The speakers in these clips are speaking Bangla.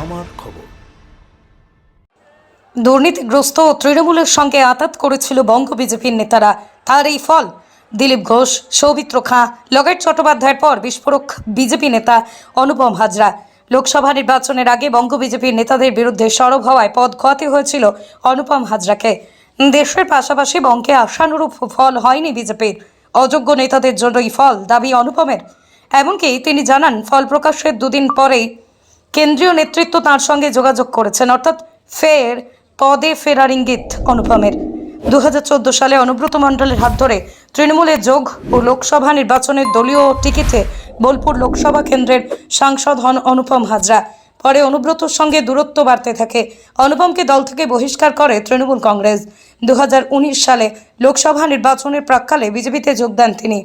আমার খবর। দুর্নীতিগ্রস্ত ও তৃণমূলের সঙ্গে আতাত করেছিল বঙ্গ বিজেপির নেতারা। তার এই ফল, দিলীপ ঘোষ, সৌমিত্র খাঁ, লগেট চট্টোপাধ্যায়ের পর বিস্ফোরক বিজেপি নেতা অনুপম হাজরা। লোকসভা নির্বাচনের আগে বঙ্গ বিজেপির নেতাদের বিরুদ্ধে সরব হওয়ায় পদ খোয়াতে হয়েছিল অনুপম হাজরাকে। দেশের পাশাপাশি বঙ্গে আশানুরূপ ফল হয়নি বিজেপির। অযোগ্য নেতাদের জন্যই ফল দাবি অনুপমের। এমনকি তিনি জানান, ফল প্রকাশের দুদিন পরেই কেন্দ্রীয় নেতৃত্ব তার সঙ্গে যোগাযোগ করেছেন, অর্থাৎ ফের পদে ফেরার ইঙ্গিত অনুপমের। দু হাজার চোদ্দ সালে অনুব্রত মণ্ডলের হাত ধরে তৃণমূলে যোগ ও লোকসভা নির্বাচনের দলীয় টিকিটে বোলপুর লোকসভা কেন্দ্রের সাংসদ হন অনুপম হাজরা। পরে অনুব্রতর সঙ্গে দূরত্ব বাড়তে থাকে। অনুপমকে দল থেকে বহিষ্কার করে তৃণমূল কংগ্রেস। দু হাজার উনিশ সালে লোকসভা নির্বাচনের প্রাক্কালে বিজেপিতে যোগ দেন তিনি।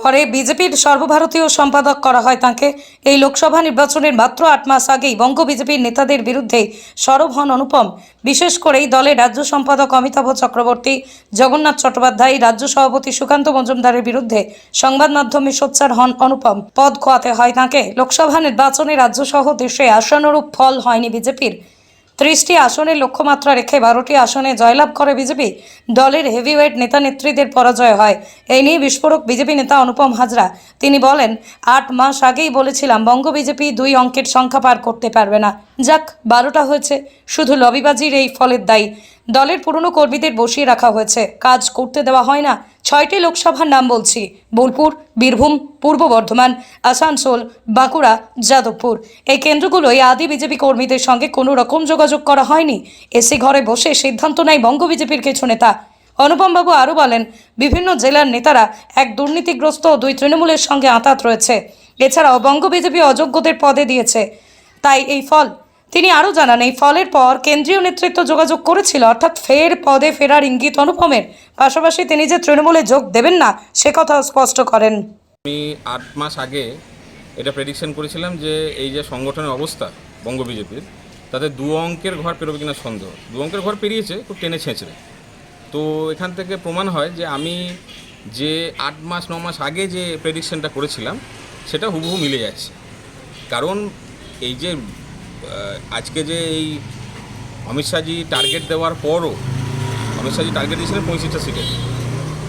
পরে বিজেপির সর্বভারতীয় সম্পাদক করা হয় তাকে। এই লোকসভা নির্বাচনের মাত্র আট মাস আগেই বঙ্গ বিজেপির নেতাদের বিরুদ্ধে সরব হন অনুপম। বিশেষ করেই দলের রাজ্য সম্পাদক অমিতাভ চক্রবর্তী, জগন্নাথ চট্টোপাধ্যায়, রাজ্য সভাপতি সুকান্ত মজুমদারের বিরুদ্ধে সংবাদ মাধ্যমে সোচ্চার হন অনুপম। পদ খোয়াতে হয় তাকে। লোকসভা নির্বাচনে রাজ্যসহ দেশে আশানুরূপ ফল হয়নি বিজেপির। ত্রিশটি আসনে লক্ষ্যমাত্রা রেখে বারোটি আসনে জয়লাভ করে বিজেপি। দলের হেভিওয়েট নেতা নেত্রীদের পরাজয় হয়। এই নিয়ে বিস্ফোরক বিজেপি নেতা অনুপম হাজরা। তিনি বলেন, আট মাস আগেই বলেছিলাম, বঙ্গ বিজেপি দুই অঙ্কের সংখ্যা পার করতে পারবে না। যাক, বারোটা হয়েছে। শুধু লবিবাজির এই ফলের দায়ী। দলের পুরনো কর্মীদের বসিয়ে রাখা হয়েছে। কাজ করতে দেওয়া হয় না। ছয়টি লোকসভার নাম বলছি। বোলপুর, বীরভূম, পূর্ব বর্ধমান, আসানসোল, বাঁকুড়া, যাদবপুর। এই কেন্দ্রগুলোই আদি বিজেপি কর্মীদের সঙ্গে কোনো রকম যোগাযোগ করা হয়নি। এসি ঘরে বসে সিদ্ধান্ত নেয় বঙ্গ বিজেপির কিছু নেতা। অনুপমবাবু আরও বলেন, বিভিন্ন জেলার নেতারা এক দুর্নীতিগ্রস্ত দুই তৃণমূলের সঙ্গে আঁতাত রয়েছে। এছাড়াও বঙ্গ বিজেপি অযোগ্যদের পদে দিয়েছে। তাই এই ফল তিনি আরও জানান, এই ফলের পর কেন্দ্রীয় নেতৃত্ব যোগাযোগ করেছিল, অর্থাৎ ফের পদে ফেরার ইঙ্গিত অনুপমের। পাশাপাশি তিনি যে তৃণমূলে যোগ দেবেন না, সে কথা স্পষ্ট করেন। আমি আট মাস আগে এটা প্রেডিকশন করেছিলাম যে এই যে সংগঠনের অবস্থা বঙ্গ বিজেপির, তাতে দু অঙ্কের ঘর পেরোবে কিনা সন্দেহ। দু অঙ্কের ঘর পেরিয়েছে, খুব টেনে ছেঁচড়ে। তো এখান থেকে প্রমাণ হয় যে আমি যে আট মাস, ন মাস আগে যে প্রেডিকশনটা করেছিলাম, সেটা হুবহু মিলে যাচ্ছে। কারণ এই যে আজকে যে এই অমিত শাহজি টার্গেট দেওয়ার পরও, অমিত শাহজি টার্গেট দিয়েছিলেন পঁয়ত্রিশটা সিটে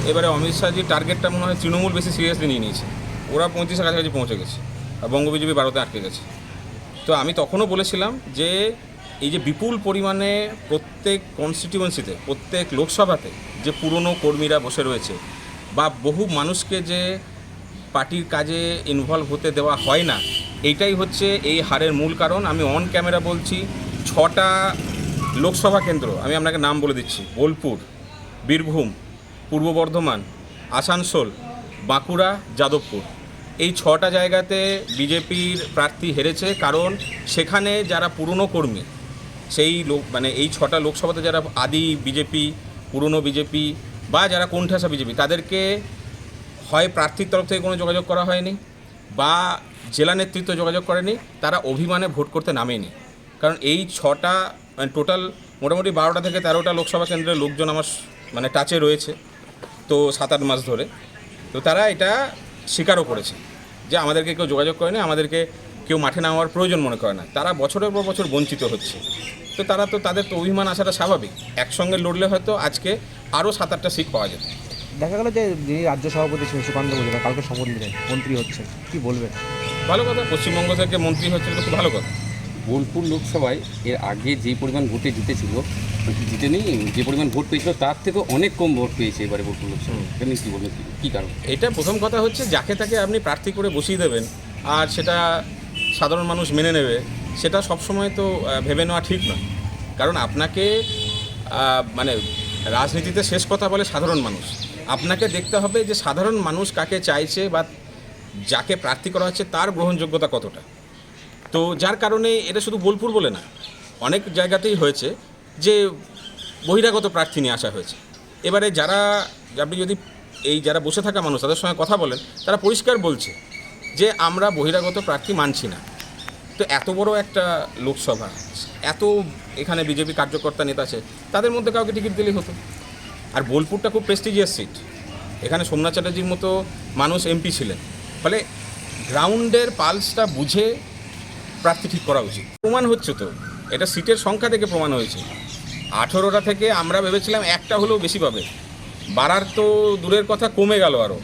এবারে অমিত শাহজির টার্গেটটা মনে হয় তৃণমূল বেশি সিরিয়াসলি নিয়ে নিয়েছে। ওরা পঁয়ত্রিশের কাছাকাছি পৌঁছে গেছে আর বঙ্গ বিজেপি বারোতে আটকে গেছে। তো আমি তখনও বলেছিলাম যে এই যে বিপুল পরিমাণে প্রত্যেক কনস্টিটিউয়েন্সিতে প্রত্যেক লোকসভাতে যে পুরনো কর্মীরা বসে রয়েছে বা বহু মানুষকে যে পার্টির কাজে ইনভলভ হতে দেওয়া হয় না এইটাই হচ্ছে এই হারের মূল কারণ। আমি অন ক্যামেরা বলছি, ছটা লোকসভা কেন্দ্র, আমি আপনাকে নাম বলে দিচ্ছি, বোলপুর, বীরভূম, পূর্ব বর্ধমান, আসানসোল, বাঁকুড়া, যাদবপুর। এই ছটা জায়গাতে বিজেপির প্রার্থী হেরেছে কারণ সেখানে যারা পুরনো কর্মী, সেই লোক মানে এই ছটা লোকসভাতে যারা আদি বিজেপি, পুরনো বিজেপি বা যারা কোণঠাসা বিজেপি, তাদেরকে হয় প্রার্থীর তরফ থেকে কোনো যোগাযোগ করা হয়নি। বা জেলা নেতৃত্ব যোগাযোগ করেনি, তারা অভিমানে ভোট করতে নামেনি। কারণ এই ছটা টোটাল মোটামুটি বারোটা থেকে তেরোটা লোকসভা কেন্দ্রের লোকজন আমার মানে টাচে রয়েছে, তো সাত আট মাস ধরে। তো তারা এটা স্বীকারও করেছে যে আমাদেরকে কেউ যোগাযোগ করে করেনি আমাদেরকে কেউ মাঠে নামার প্রয়োজন মনে করে না। তারা বছরের পর বছর বঞ্চিত হচ্ছে। তো তারা তো, তাদের তো অভিমান আসাটা স্বাভাবিক। একসঙ্গে লড়লে হয়তো আজকে আরও সাত আটটা সিট পাওয়া যেত। দেখা গেল যে যিনি রাজ্য সভাপতি ছিলেন সুকান্ত মজুমদার কালকে শপথ নিলেন মন্ত্রী হচ্ছে কি বলবেন? ভালো কথা পশ্চিমবঙ্গ থেকে মন্ত্রী হচ্ছে এটা খুব ভালো কথা। বোলপুর লোকসভায় এর আগে যে পরিমাণ ভোটে জিতেছিল জিতে নেই যে পরিমাণ ভোট পেয়েছিল তার থেকেও অনেক কম ভোট পেয়েছে এবারে বোলপুর লোকসভায়। নিয়ে কী বলবেন? কী- কী কারণ? এটা প্রথম কথা হচ্ছে যাকে তাকে আপনি প্রার্থী করে বসিয়ে দেবেন আর সেটা সাধারণ মানুষ মেনে নেবে সেটা সবসময় তো ভেবে নেওয়া ঠিক নয়। কারণ আপনাকে মানে রাজনীতিতে শেষ কথা বলে সাধারণ মানুষ। আপনাকে দেখতে হবে যে সাধারণ মানুষ কাকে চাইছে বা যাকে প্রার্থী করা হচ্ছে, তার গ্রহণযোগ্যতা কতটা। তো যার কারণে এটা শুধু বোলপুর বলে না, অনেক জায়গাতেই হয়েছে যে বহিরাগত প্রার্থী নিয়ে আসা হয়েছে। এবারে যারা, আপনি যদি এই যারা বসে থাকা মানুষ, তাদের সঙ্গে কথা বলেন, তারা পরিষ্কার বলছে যে আমরা বহিরাগত প্রার্থী মানছি না। তো এত বড় একটা লোকসভা, এত এখানে বিজেপি কার্যকর্তা নেতা আছে, তাদের মধ্যে কাউকে টিকিট দিলেই হতো। আর বোলপুরটা খুব প্রেস্টিজিয়াস সিট এখানে সোমনাথ চ্যাটার্জির মতো মানুষ এমপি ছিলেন। ফলে গ্রাউন্ডের পালসটা বুঝে প্রার্থী ঠিক করা উচিত। প্রমাণ হচ্ছে তো, এটা সিটের সংখ্যা থেকে প্রমাণ হয়েছে। আঠেরোটা থেকে আমরা ভেবেছিলাম একটা হলেও বেশি পাবে। বাড়ার তো দূরের কথা, কমে গেল আরও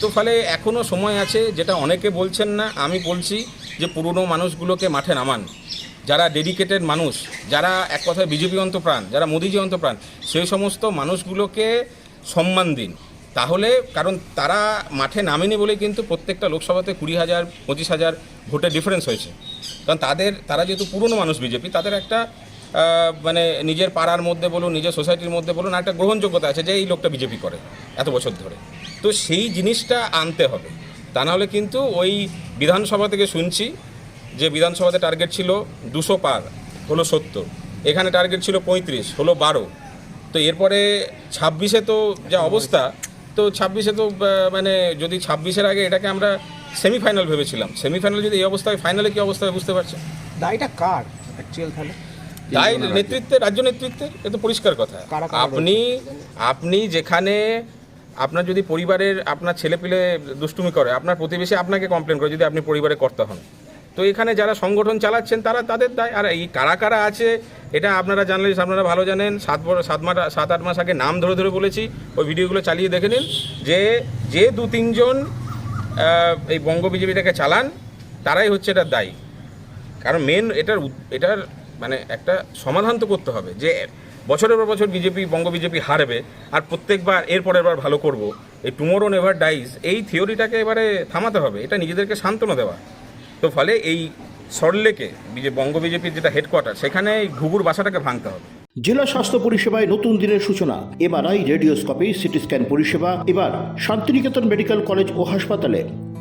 তো ফলে এখনও সময় আছে, যেটা অনেকে বলছেন না, আমি বলছি যে পুরনো মানুষগুলোকে মাঠে নামান। যারা ডেডিকেটেড মানুষ, যারা এক কথায় বিজেপি অন্তপ্রাণ যারা মোদিজি অন্তপ্রাণ সেই সমস্ত মানুষগুলোকে সম্মান দিন। তাহলে কারণ তারা মাঠে নামেনি বলে কিন্তু প্রত্যেকটা লোকসভাতে কুড়ি হাজার, পঁচিশ হাজার ভোটের ডিফারেন্স হয়েছে। কারণ তাদের, তারা যেহেতু পুরনো মানুষ বিজেপি, তাদের একটা মানে নিজের পাড়ার মধ্যে বলুন, নিজের সোসাইটির মধ্যে বলুন, একটা গ্রহণযোগ্যতা আছে যে এই লোকটা বিজেপি করে এত বছর ধরে। তো সেই জিনিসটা আনতে হবে। তা নাহলে কিন্তু ওই বিধানসভা থেকে শুনছি যে বিধানসভাতে টার্গেট ছিল দুশো পার হলো সত্তর। এখানে টার্গেট ছিল পঁয়ত্রিশ হলো বারো। তো এরপরে ছাব্বিশে তো যা অবস্থা তো ছাব্বিশে তো মানে যদি ছাব্বিশের আগে এটাকে আমরা সেমিফাইনাল ভেবেছিলাম। সেমিফাইনাল যদি এই অবস্থায় ফাইনালে কী অবস্থা হয় বুঝতে পারছেন? দায়টা কার অ্যাকচুয়াল তাহলে? দায় নেতৃত্বে রাজ্য নেতৃত্বের এ তো পরিষ্কার কথা। আপনি আপনি যেখানে আপনার যদি পরিবারের আপনার ছেলে পিলে দুষ্টুমি করে আপনার প্রতিবেশী আপনাকে কমপ্লেন করে যদি আপনি পরিবারে কর্তা হন। তো এখানে যারা সংগঠন চালাচ্ছেন তারা তাদের দায়। আর এই কারা কারা আছে, এটা আপনারা জানলে, আপনারা ভালো জানেন। সাত সাত মাস, সাত আট মাস আগে নাম ধরে ধরে বলেছি, ওই ভিডিওগুলো চালিয়ে দেখে নিন। যে যে দু তিনজন এই বঙ্গ বিজেপিটাকে চালান, তারাই হচ্ছে এটার দায়ী। কারণ মেন এটার এটার মানে একটা সমাধান তো করতে হবে। যে বছরের পর বছর বিজেপি, বঙ্গ বিজেপি হারবে, আর প্রত্যেকবার এর পরের বার ভালো করব, এই টুমোরো নেভার ডাইজ এই থিওরিটাকে এবারে থামাতে হবে। এটা নিজেদেরকে সান্ত্বনা দেওয়া। তো ফলে এই সরলেকে বঙ্গ বিজেপির যেটা হেডকোয়ার্টার সেখানে এই ঘুঘুর বাসাটাকে ভাঙতে হবে। জেলা স্বাস্থ্য পরিষেবায় নতুন দিনের সূচনা। এমআরআই, রেডিওস্কোপি সিটি স্ক্যান পরিষেবা, এবার শান্তিনিকেতন মেডিকেল কলেজ ও হাসপাতালে।